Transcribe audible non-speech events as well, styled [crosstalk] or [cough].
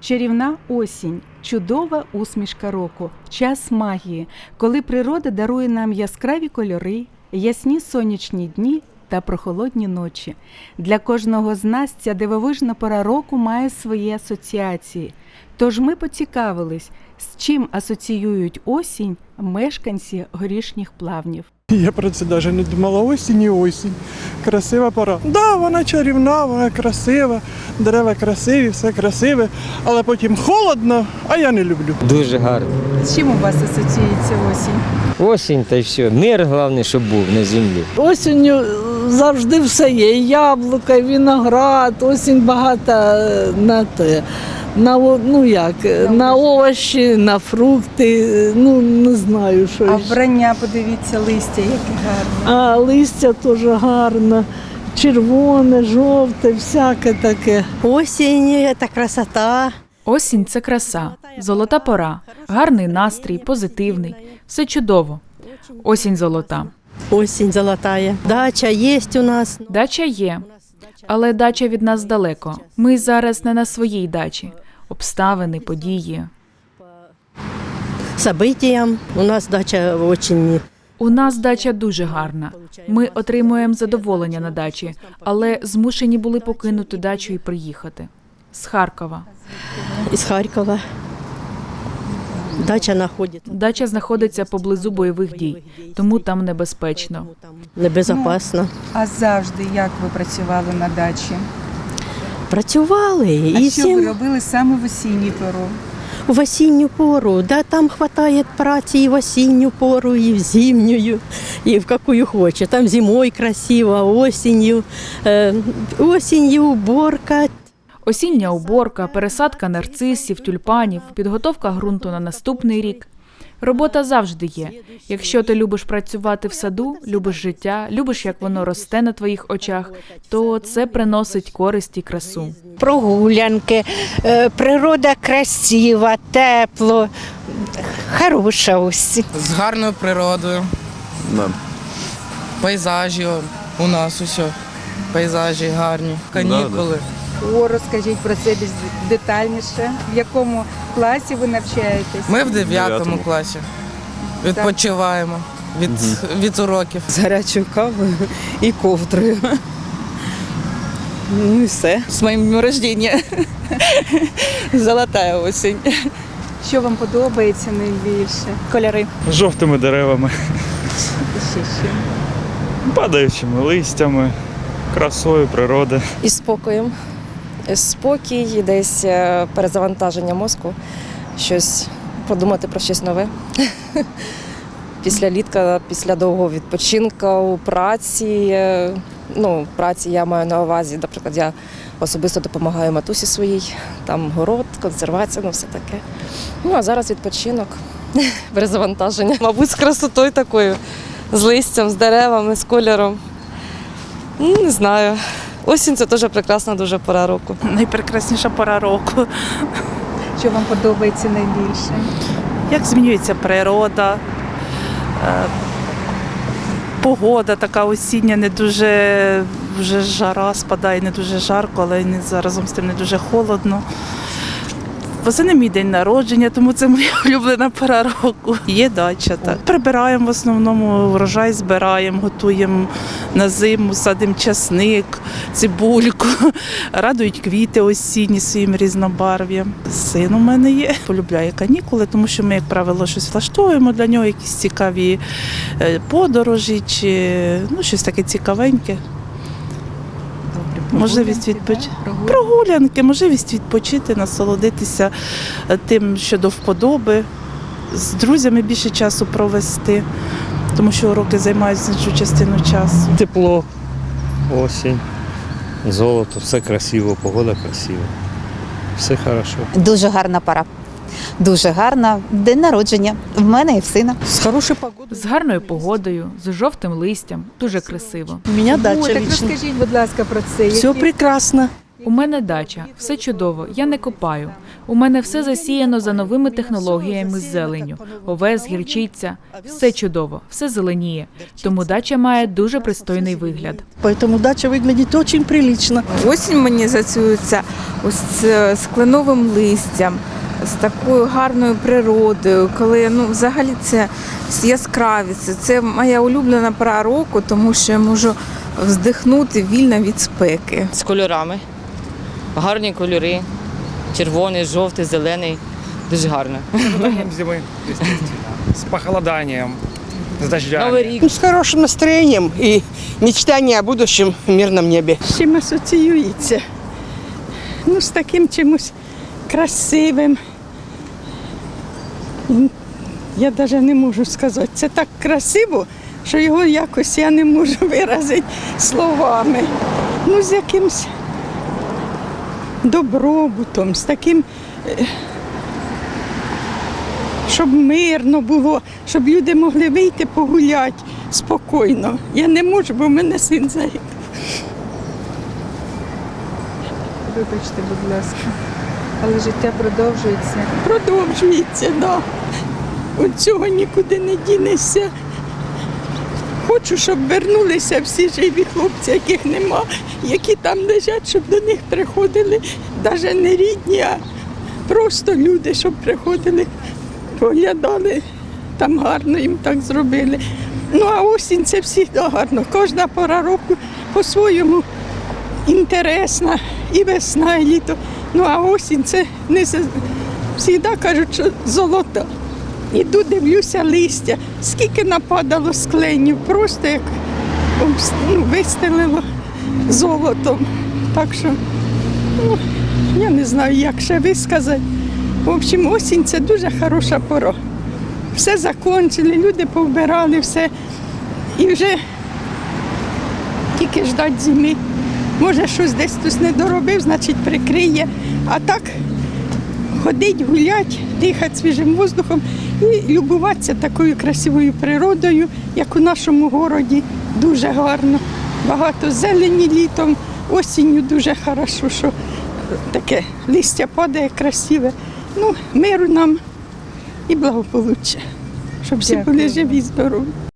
Чарівна осінь, чудова усмішка року, час магії, коли природа дарує нам яскраві кольори, ясні сонячні дні та прохолодні ночі. Для кожного з нас ця дивовижна пора року має свої асоціації. Тож ми поцікавились, з чим асоціюють осінь мешканці горішніх плавнів. [laughs] Я про це навіть не думала. Осінь і осінь. Красива пора. Да, вона чарівна, вона красива, дерева красиві, все красиве, але потім холодно, а я не люблю. Дуже гарно. З чим у вас асоціюється осінь? Осінь та й все. Мир головне, щоб був на землі. Осінню завжди все є. І яблука, і виноград, осінь багата на те. На, ну як, е, на овочі, на фрукти, е, ну не знаю, що. А ще. вбрання, подивіться, листя, яке гарне. А листя теж гарне, червоне, жовте, всяке таке. Осінь это красота. Осінь це краса, золота пора, гарний настрій, позитивний, все чудово. Осінь золота. Осінь золотая. Дача есть у нас. Дача є, але дача від нас далеко. Ми зараз не на своїй дачі. Обставини, події. Событиям. У нас дача очень У нас дача дуже гарна. Ми отримуємо задоволення на дачі, але змушені були покинути дачу і приїхати з Харкова. из Харькова. Дача находится. Дача знаходиться поблизу бойових дій, тому там небезпечно. Небезопасно. А завжди як ви працювали на дачі? Працювали А і що ви робили саме в осінній пору? в осінню пору. Да, там хватає праці і в осінню пору, і в зимнюю, і в какую хоче. Там зимой красиво, осінню. Е, осінню уборка, Осіння уборка, пересадка нарцисів, тюльпанів, підготовка ґрунту на наступний рік. Робота завжди є. Якщо ти любиш працювати в саду, любиш життя, любиш, як воно росте на твоїх очах, то це приносить користь і красу. прогулянки, е, природа красива, тепло, хороша осінь. з гарною природою. Пейзажі у нас усе. Пейзажі гарні, канікули. О, розкажіть про це більш детальніше. В якому класі ви навчаєтесь? Ми в 9 класі. Відпочиваємо від, від уроків. з гарячою кавою і ковдрою. Ну і все. З моїм днем рождения. Золотая осінь. Що вам подобається найбільше? Кольори. з жовтими деревами, І ще що? падаючими листями, красою природи. І спокоєм. Спокій, десь е, перезавантаження мозку, щось подумати про щось нове. [laughs] Після літка, після довгого відпочинку праці. е, Ну, праці я маю на увазі, наприклад, я особисто допомагаю матусі своїй, там город, консервація, ну все таке. Ну а зараз відпочинок, [laughs] перезавантаження. Мабуть, з красотою такою, з листям, з деревами, з кольором. Ну, не знаю. Осінь це теж прекрасна дуже пора року. Найпрекрасніша пора року. Що вам подобається найбільше? Як змінюється природа, е, погода така осіння, не дуже вже жара спадає, не дуже жарко, але разом заразом з тим не дуже холодно. Восени мій день народження, тому це моя [laughs] улюблена пора року. Є дача, так. Прибираємо в основному врожай, збираємо, готуємо на зиму, садимо часник, цибульку, [laughs] радують квіти осінні своїм різнобарв'ям. Син у мене є, полюбляє канікули, тому що ми, як правило, щось влаштовуємо для нього, якісь цікаві е, подорожі чи ну, щось таке цікавеньке. Можливість відпочити. Прогулянки, можливість відпочити, насолодитися е, тим, що до вподоби, з друзями більше часу провести, тому що уроки займають значну частину часу. Тепло, осінь, золото, все красиво, погода красива. Все хорошо. Дуже гарна пора. Дуже гарна. День народження. В мене і в сина. З хорошою погодою. З гарною погодою, з жовтим листям, дуже красиво. У мене О, так розкажіть, будь ласка, про це. Все прекрасно. У мене дача, все чудово, я не копаю. У мене все засіяно за новими технологіями з зеленю. Овес, гірчиця, все чудово, все зеленіє. Тому дача має дуже пристойний вигляд. Поэтому дача выглядит очень прилично. Осінь мені асоціюється ось з, з кленовим листям, з такою гарною природою, коли ну, взагалі це яскравість. Це моя улюблена пора року, тому що я можу вздихнути вільно від спеки. З кольорами. Гарні кольори. Червоний, жовтий, зелений. Дуже гарно. Зими, з похолоданням, з дождями. Новий рік. С хорошим настроением и мечтание о будущем мирном небе. З чим асоціюється? Ну, з таким чимось красивим. Я навіть не можу сказати. Це так красиво, що його якось я не можу [laughs] виразити словами. Ну, з якимсь добробутом, з таким, е, щоб мирно було, щоб люди могли вийти погуляти спокійно. Я не можу, бо в мене син загинув. Вибачте, будь ласка. Але життя продовжується. продовжується, да. От цього нікуди не дінешся. Хочу, щоб вернулися всі живі хлопці, яких нема, які там лежать, щоб до них приходили навіть не рідні, а просто люди, щоб приходили, поглядали, там гарно їм так зробили. Ну а осінь це завжди гарно. Кожна пора року по-своєму інтересна, і весна, і літо. Ну а осінь це не завжди кажуть, що золото. Іду, дивлюся листя, скільки нападало з кленів, просто як ну, вистелило золотом. Так що, ну, я не знаю, як ще висказати. В общем, осінь це дуже хороша пора. Все закончили, люди повбирали все. І вже тільки ждать зими. Може, щось десь хтось не доробив, значить прикриє. А так ходить, гулять, дихати свіжим воздухом і любуватися такою красивою природою, як у нашому городі. Дуже гарно. Багато зелені літом, осінню дуже хорошо, що таке листя падає красиве. Ну, миру нам і благополуччя, щоб всі були живі, здорові.